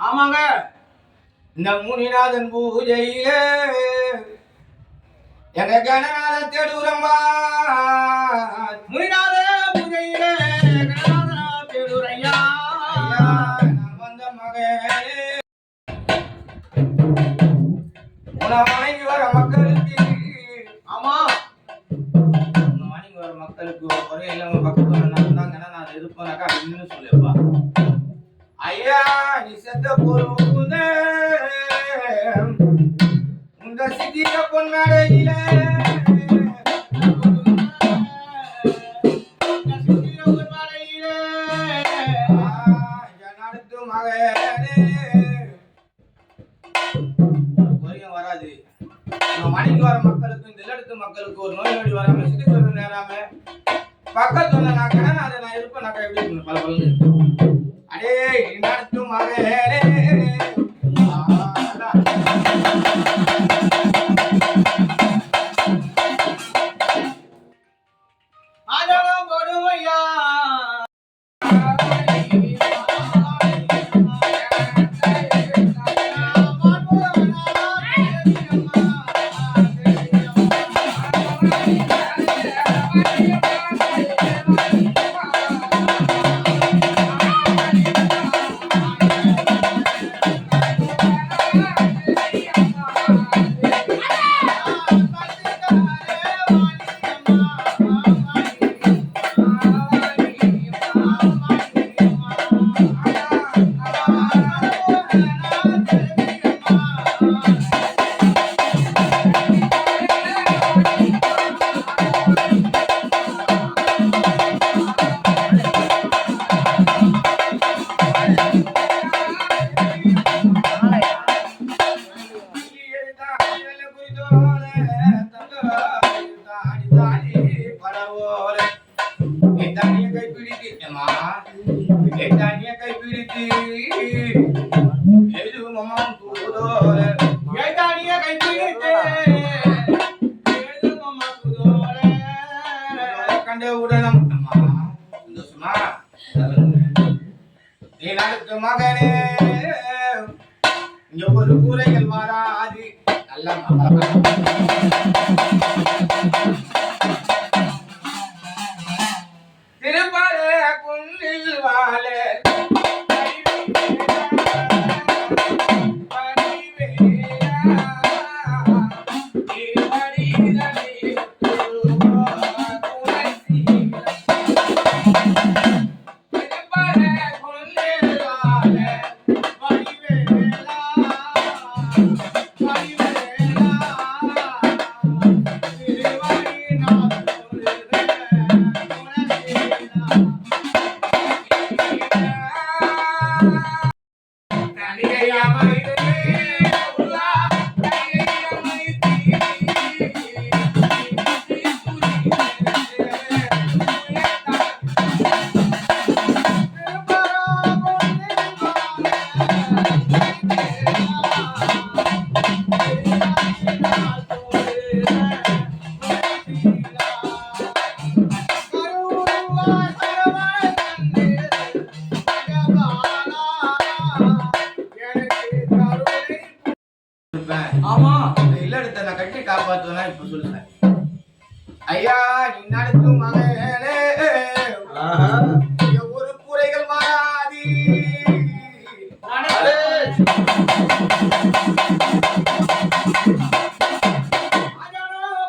ஆமாங்க. இந்த முனிநாதன் பூஜையில எங்க கனநாத தேடுறம்பா முனிநாதன் பூஜையில கனநாத தேடுறையா வந்த மகனே. உன வணங்கி வர மக்களுக்கு வணங்கி வர மக்களுக்கு ஒரு குறை இல்லாம பக்கத்துல நான் தான் கணநாத இருப்பேனாக்கா அப்படின்னு சொல்லுப்பா ஐயா நீ செத்த பொருந்த உங்க சித்திய பொன்னாடையில நடத்து மகனே. மணிக்கு வர மக்களுக்கு இந்த இல்லடத்து மக்களுக்கு ஒரு நோய் நொடி வராம சிகிச்சை நேராம பக்கத்துல நான் அதை நான் இருப்பேன் நான் எப்படி இருக்கணும் பல பலன்னு அடே Vai, நீ நடத்து மகனே ஆ, ஆஜலம் கொடுமையா. ஏட்டாணிய கைப்பிடித்து, ஏழும் அம்மா குதோர. மகனே இங்க ஒரு கூரைகள் மாறாது நல்ல திருப்பர peguei a mãe ஆமா இந்த இல்லடத்தை நான் கட்டி காப்பாத்துவேனா இப்ப சொல்லுங்க. ஐயா நீ நடத்தும் மகனே ஒரு கூரைகள் மாறாதி.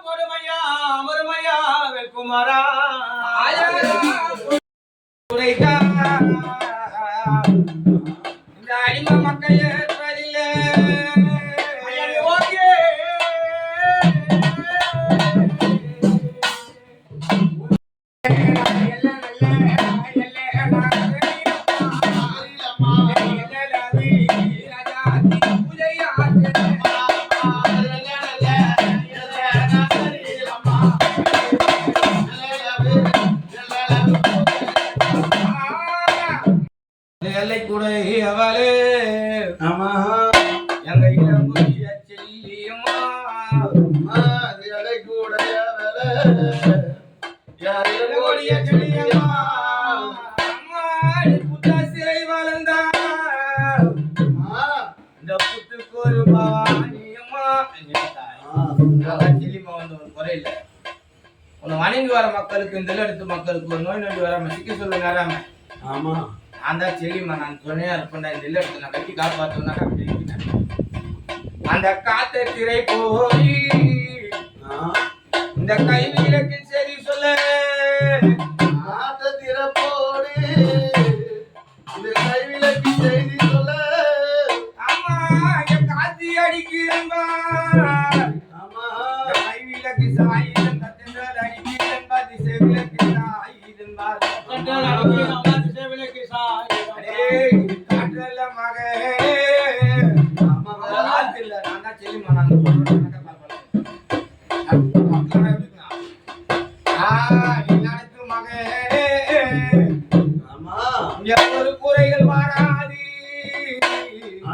கொடுமையா, அமருமையா, வெல்குமாரா. கூரைதான் இந்த அடிமை மக்கள் அவளே நம எல்லை முடிய செல்லியுமா கூடைய கூடிய செல்லியம்மா புத்தா சிறை வளர்ந்தா இந்த புத்துக்கு ஒரு பாணியம்மா. செல்லிமா வந்து ஒரு குறையில்லை உன்னை வணங்கி வர மக்களுக்கு இந்த எடுத்து மக்களுக்கு ஒரு நோய் நொடி வராம சிக்கி சொல்ல ஆமா. நான் தான் செல்லிமா நான் துணையா இருப்பேன்டா இந்த இடத்துல நான் கட்டி காப்பாற்றுனாக்கா அப்படி இருக்கிறேன். அந்த காத்த திரை போய். இந்த கைவிலக்கு சரி சொல்ல. ஆத்த திறப்போடு இந்த கைவிலக்கு செய்தி சொல்ல. ஆமா காத்தி அடிக்கிறேன்பா ஆமா கைவிலக்கு சாயுதம் கத்தென்றால்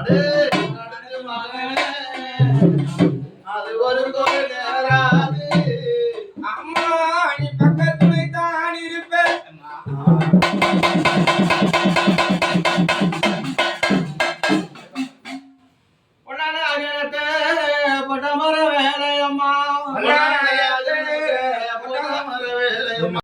நடந்து மகனே